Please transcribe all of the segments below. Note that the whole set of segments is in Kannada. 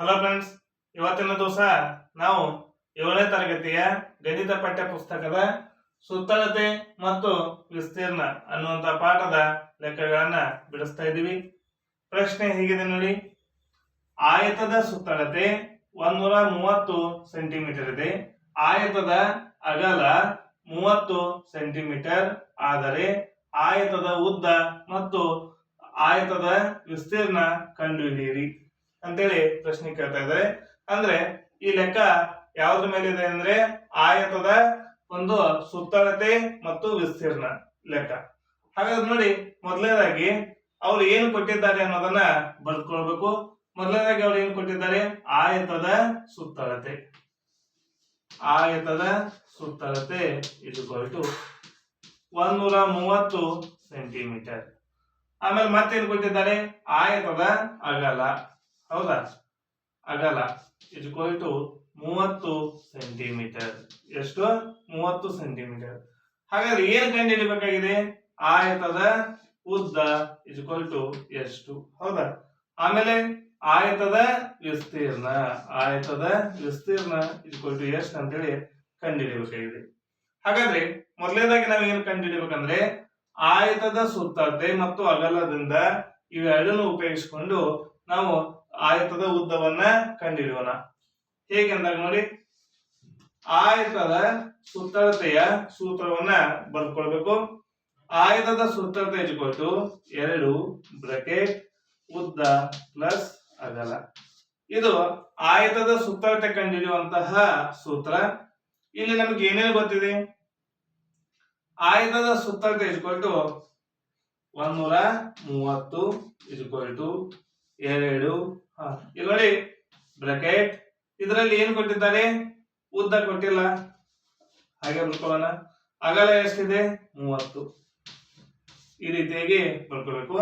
ಹಲೋ ಫ್ರೆಂಡ್ಸ್ ಇವತ್ತಿನ ದಿವಸ ನಾವು ಏಳನೇ ತರಗತಿಯ ಗಣಿತ ಪಠ್ಯ ಪುಸ್ತಕದ ಸುತ್ತಳತೆ ಮತ್ತು ವಿಸ್ತೀರ್ಣ ಅನ್ನುವಂಥ ಪಾಠದ ಲೆಕ್ಕಗಳನ್ನ ಬಿಡಿಸ್ತಾ ಇದ್ದೀವಿ. ಪ್ರಶ್ನೆ ಹೀಗಿದೆ ನೋಡಿ. ಆಯತದ ಸುತ್ತಳತೆ ಒಂದೂರ ಮೂವತ್ತು ಸೆಂಟಿಮೀಟರ್ ಇದೆ. ಆಯತದ ಅಗಲ ಮೂವತ್ತು ಸೆಂಟಿಮೀಟರ್ ಆದರೆ ಆಯತದ ಉದ್ದ ಮತ್ತು ಆಯತದ ವಿಸ್ತೀರ್ಣ ಕಂಡುಹಿಡಿಯಿರಿ. ಅಂತೇಳಿ ಪ್ರಶ್ನೆ ಕೇಳ್ತಾ ಇದ್ದಾರೆ. ಅಂದ್ರೆ ಈ ಲೆಕ್ಕ ಯಾವ್ದ್ರ ಮೇಲೆ ಇದೆ ಅಂದ್ರೆ ಆಯತದ ಒಂದು ಸುತ್ತಳತೆ ಮತ್ತು ವಿಸ್ತೀರ್ಣ ಲೆಕ್ಕ. ಹಾಗಾದ್ರೆ ನೋಡಿ, ಮೊದಲನೇದಾಗಿ ಅವ್ರು ಏನು ಕೊಟ್ಟಿದ್ದಾರೆ ಅನ್ನೋದನ್ನ ಬರ್ಕೊಳ್ಬೇಕು ಮೊದಲನೇದಾಗಿ ಅವ್ರು ಏನು ಕೊಟ್ಟಿದ್ದಾರೆ? ಆಯತದ ಸುತ್ತಳತೆ. ಆಯತದ ಸುತ್ತಳತೆ ಇದು ಒಂದೂರ ಮೂವತ್ತು ಸೆಂಟಿಮೀಟರ್. ಆಮೇಲೆ ಮತ್ತೇನು ಕೊಟ್ಟಿದ್ದಾರೆ? ಆಯತದ ಅಗಲ. ಹೌದಾ? ಅಗಲ ಇಕ್ವಲ್ ಟು ಮೂವತ್ತು ಸೆಂಟಿಮೀಟರ್. ಎಷ್ಟು? ಮೂವತ್ತು ಸೆಂಟಿಮೀಟರ್. ಹಾಗಾದ್ರೆ ಏನ್ ಕಂಡುಹಿಡಿಬೇಕಾಗಿದೆ? ಆಯತದ ಉದ್ದ ಇಕ್ವಲ್ ಟು ಎಷ್ಟು? ಹೌದಾ? ಆಮೇಲೆ ಆಯತದ ವಿಸ್ತೀರ್ಣ. ಆಯತದ ವಿಸ್ತೀರ್ಣ ಇಕ್ವಲ್ ಟು ಎಷ್ಟು ಅಂತೇಳಿ ಕಂಡುಹಿಡಿಯಬೇಕಾಗಿದೆ ಹಾಗಾದ್ರೆ ಮೊದಲನೇದಾಗಿ ನಾವು ಏನು ಕಂಡುಹಿಡಿಬೇಕಂದ್ರೆ ಆಯತದ ಸುತ್ತಳತೆ ಮತ್ತು ಅಗಲದಿಂದ ಇವೆರಡನ್ನು ಉಪಯೋಗಿಸಿಕೊಂಡು ನಾವು ಆಯತದ ಉದ್ದವನ್ನ ಕಂಡುಹಿಡಿಯೋಣ ಹೇಗೆಂದಾಗ ನೋಡಿ, ಆಯತದ ಸುತ್ತಳತೆಯ ಸೂತ್ರವನ್ನ ಬರ್ಕೊಳ್ಬೇಕು ಆಯತದ ಸುತ್ತಳತೆ ಇಟ್ಕೊಟ್ಟು ಎರಡು ಬ್ರಕೆಟ್ ಉದ್ದ ಪ್ಲಸ್ ಅಗಲ. ಇದು ಆಯತದ ಸುತ್ತಳತೆ ಕಂಡಿಡಿಯುವಂತಹ ಸೂತ್ರ. ಇಲ್ಲಿ ನಮ್ಗೆ ಏನೇನು ಗೊತ್ತಿದೆ? ಆಯತದ ಸುತ್ತಳತೆ ಇಟ್ಕೊಟ್ಟು ಒಂದೂರ ಮೂವತ್ತು ಇಟ್ಕೊಳ್ಟು ಎರಡು ಇಲ್ಲಿ ನೋಡಿ ಬ್ರಕೆಟ್ ಇದರಲ್ಲಿ ಏನು ಕೊಟ್ಟಿದ್ದಾರೆ? ಉದ್ದ ಕೊಟ್ಟಿಲ್ಲ. ಹಾಗೆ ಬರ್ಕೊಳ್ಳೋಣ. ಅಗಲ ಎಷ್ಟಿದೆ? ಮೂವತ್ತು. ಈ ರೀತಿಯಾಗಿ ಬರ್ಕೋಬೇಕು.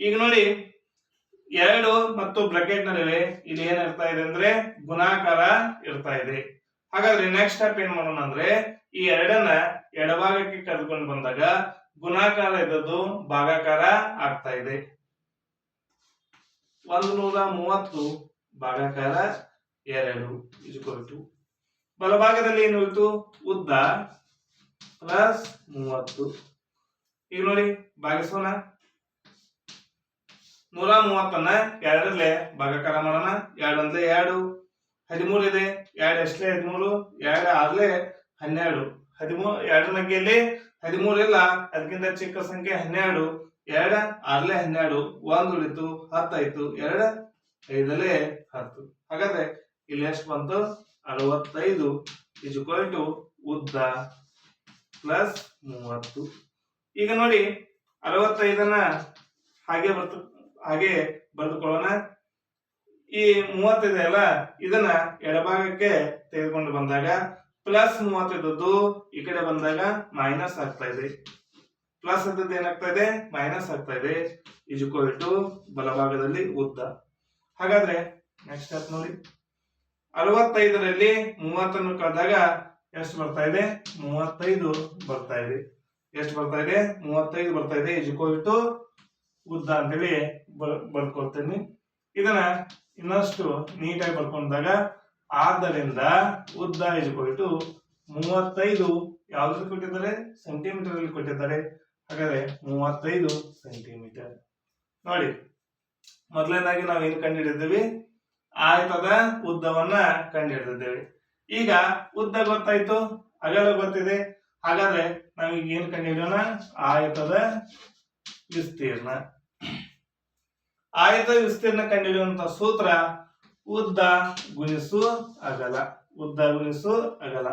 ಈಗ ನೋಡಿ, ಎರಡು ಮತ್ತು ಬ್ರಕೆಟ್ ನಡುವೆ ಇಲ್ಲಿ ಏನ್ ಇರ್ತಾ ಇದೆ ಅಂದ್ರೆ ಗುಣಾಕಾರ ಇರ್ತಾ ಇದೆ. ಹಾಗಾದ್ರೆ ನೆಕ್ಸ್ಟ್ ಸ್ಟೆಪ್ ಏನ್ ಮಾಡೋಣ ಅಂದ್ರೆ, ಈ ಎರಡನ್ನ ಎಡಭಾಗಕ್ಕೆ ಕರೆದುಕೊಂಡು ಬಂದಾಗ ಗುಣಾಕಾರ ಇದ್ದದ್ದು ಭಾಗಾಕಾರ ಆಗ್ತಾ ಇದೆ. ಒಂದು ನೂರ ಮೂವತ್ತು ಭಾಗಾಕಾರ ಎರಡು ಇಜುಕೊಟ್ಟು ಬಲಭಾಗದಲ್ಲಿ ಏನು ಇತ್ತು ಉದ್ದ ಪ್ಲಸ್ ಮೂವತ್ತು. ಈಗ ನೋಡಿ, ಭಾಗಿಸೋಣ. ನೂರ ಮೂವತ್ತನ್ನ ಎರಡರಲ್ಲೇ ಭಾಗಾಕಾರ ಮಾಡೋಣ. ಎರಡು ಅಂದ್ರೆ ಎರಡು, ಹದಿಮೂರು ಇದೆ. ಎರಡು ಎಷ್ಟಲೇ ಹದಿಮೂರು. ಎರಡು ಆರ್ಲೆ ಹನ್ನೆರಡು. ಹದಿಮೂರು ಎರಡು ಸಂಖ್ಯೆಯಲ್ಲಿ ಹದಿಮೂರು ಇಲ್ಲ. ಅದಕ್ಕಿಂತ ಚಿಕ್ಕ ಸಂಖ್ಯೆ ಹನ್ನೆರಡು. ಎರಡ ಆರ್ಲೆ ಹನ್ನೆರಡು, ಒಂದ್ ಉಳಿತು ಹತ್ತಾಯ್ತು ಎರಡ ಐದಲೇ ಹತ್ತು. ಹಾಗಾದ್ರೆ ಇಲ್ಲಿ ಎಷ್ಟು ಬಂತು? ಅರವತ್ತೈದು ಇಸ್ ಟು ಉದ್ದ ಪ್ಲಸ್ ಮೂವತ್ತು. ಈಗ ನೋಡಿ ಅರವತ್ತೈದನ್ನ ಹಾಗೆ ಬರ್ತು, ಹಾಗೆ ಬರೆದುಕೊಳ್ಳೋಣ. ಈ ಮೂವತ್ತಿದೆ ಅಲ್ಲ, ಇದನ್ನ ಎಡಭಾಗಕ್ಕೆ ತೆಗೆದುಕೊಂಡು ಬಂದಾಗ ಪ್ಲಸ್ ಮೂವತ್ತಿದ್ದದ್ದು ಈ ಕಡೆ ಬಂದಾಗ ಮೈನಸ್ ಆಗ್ತಾ ಇದೆ. ಪ್ಲಸ್ ಅಂತದ್ದು ಏನಾಗ್ತಾ ಇದೆ ಮೈನಸ್ ಆಗ್ತಾ ಇದೆ ಇಜುಕೋಲ್ ಟು ಬಲಭಾಗದಲ್ಲಿ ಉದ್ದ. ಹಾಗಾದ್ರೆ ನೆಕ್ಸ್ಟ್ ಸ್ಟೆಪ್ ನೋಡಿ. ಅರವತ್ತೈದರಲ್ಲಿ ಮೂವತ್ತನ್ನು ಕಳೆದಾಗ ಎಷ್ಟು ಬರ್ತಾ ಇದೆ? ಮೂವತ್ತೈದು ಬರ್ತಾ ಇದೆ. ಎಷ್ಟು ಬರ್ತಾ ಇದೆ? ಮೂವತ್ತೈದು ಬರ್ತಾ ಇದೆ. ಇಜುಕೋಲ್ ಟು ಉದ್ದ ಅಂತೇಳಿ ಬರ್ ಬರ್ಕೊಳ್ತೇನೆ ಇದನ್ನ ಇನ್ನಷ್ಟು ನೀಟಾಗಿ ಬರ್ಕೊಂಡಾಗ ಆದ್ದರಿಂದ ಉದ್ದ ಇಜುಕೋಲ್ ಟು ಮೂವತ್ತೈದು ಯಾವ್ದ್ರಲ್ಲಿ ಕೊಟ್ಟಿದ್ದಾರೆ? ಸೆಂಟಿಮೀಟರ್ ಅಲ್ಲಿ ಕೊಟ್ಟಿದ್ದಾರೆ. ಹಾಗಾದ್ರೆ ಮೂವತ್ತೈದು ಸೆಂಟಿಮೀಟರ್ ನೋಡಿ, ಮೊದಲನೇದಾಗಿ ನಾವು ಏನು ಕಂಡುಹಿಡಿದಿದ್ದೀವಿ ಆಯತದ ಉದ್ದವನ್ನ ಕಂಡುಹಿಡಿದಿದ್ದೇವೆ ಈಗ ಉದ್ದ ಗೊತ್ತಾಯ್ತು? ಅಗಲ ಗೊತ್ತಿದೆ. ಹಾಗಾದ್ರೆ ನಾವೀಗ ಏನ್ ಕಂಡುಹಿಡಿಯೋಣ ಆಯತದ ವಿಸ್ತೀರ್ಣ. ಆಯತ ವಿಸ್ತೀರ್ಣ ಕಂಡುಹಿಡಿಯುವಂತ ಸೂತ್ರ ಉದ್ದ ಗುಣಿಸು ಅಗಲ. ಉದ್ದ ಗುಣಿಸು ಅಗಲ.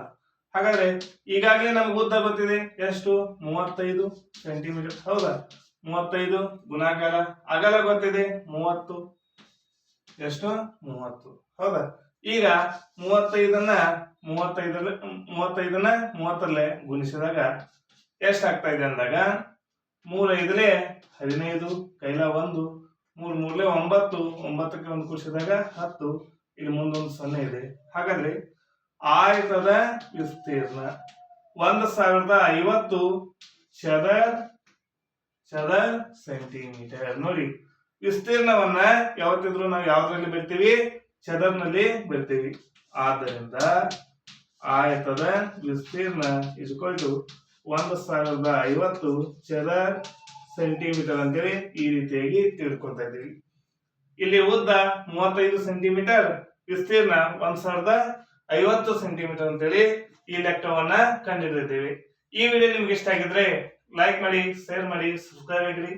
ಹಾಗಾದ್ರೆ ಈಗಾಗಲೇ ನಮ್ಗೆ ಉದ್ದ ಗೊತ್ತಿದೆ. ಎಷ್ಟು? ಮೂವತ್ತೈದು ಸೆಂಟಿಮೀಟರ್ ಹೌದಾ? ಮೂವತ್ತೈದು ಗುಣಾಕಾರ. ಅಗಲ ಗೊತ್ತಿದೆ. ಮೂವತ್ತು. ಎಷ್ಟು? ಮೂವತ್ತು. ಹೌದಾ? ಈಗ ಮೂವತ್ತೈದನ್ನ ಮೂವತ್ತೈದರ ಮೂವತ್ತೈದನ್ನ ಮೂವತ್ತರಲ್ಲೇ ಗುಣಿಸಿದಾಗ ಎಷ್ಟಾಗ್ತಾ ಇದೆ ಅಂದಾಗ ಮೂರ ಐದಲೇ ಹದಿನೈದು, ಕೈಲ ಒಂದು, ಮೂರ್ ಮೂರ್ಲೆ ಒಂಬತ್ತು, ಒಂಬತ್ತಕ್ಕೆ ಒಂದು ಕೂಡಿಸಿದಾಗ ಹತ್ತು. ಇಲ್ಲಿ ಮುಂದೊಂದು ಸೊನ್ನೆ ಇದೆ. ಹಾಗಾದ್ರೆ ಆಯತದ ವಿಸ್ತೀರ್ಣ. ಒಂದು ಸಾವಿರದ ಐವತ್ತು ಚದರ್ ಚದರ್ ಸೆಂಟಿಮೀಟರ್. ನೋಡಿ, ವಿಸ್ತೀರ್ಣವನ್ನ ಯಾವತ್ತಿದ್ರು ನಾವು ಯಾವ್ದ್ರಲ್ಲಿ ಬಿಡ್ತೀವಿ? ಚದರ್ನಲ್ಲಿ ಬಿಡ್ತೀವಿ. ಆದ್ದರಿಂದ ಆಯತದ ವಿಸ್ತೀರ್ಣ ಇಸ್ಕೊಂಡು ಒಂದು ಸಾವಿರದ ಐವತ್ತು ಚದರ್ ಸೆಂಟಿಮೀಟರ್ ಅಂತೇಳಿ ಈ ರೀತಿಯಾಗಿ ತಿಳ್ಕೊತಾ ಇದ್ದೀವಿ. ಇಲ್ಲಿ ಉದ್ದ ಮೂವತ್ತೈದು ಸೆಂಟಿಮೀಟರ್, ವಿಸ್ತೀರ್ಣ ಒಂದ್ ಸಾವಿರದ ಐವತ್ತು ಸೆಂಟಿಮೀಟರ್ ಅಂತೇಳಿ ಈ ಲೆಕ್ಕವನ್ನ ಕಂಡುಹಿಡಿದಿದ್ದೇವೆ ಈ ವಿಡಿಯೋ ನಿಮ್ಗೆ ಇಷ್ಟ ಆಗಿದ್ರೆ ಲೈಕ್ ಮಾಡಿ ಶೇರ್ ಮಾಡಿ ಸಬ್ಸ್ಕ್ರೈಬ್ ಆಗಿರಿ.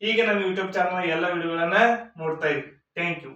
ಹೀಗೆ ನಮ್ಮ ಯೂಟ್ಯೂಬ್ ಚಾನಲ್ ಎಲ್ಲ ವಿಡಿಯೋಗಳನ್ನ ನೋಡ್ತಾ ಇರಿ. Thank you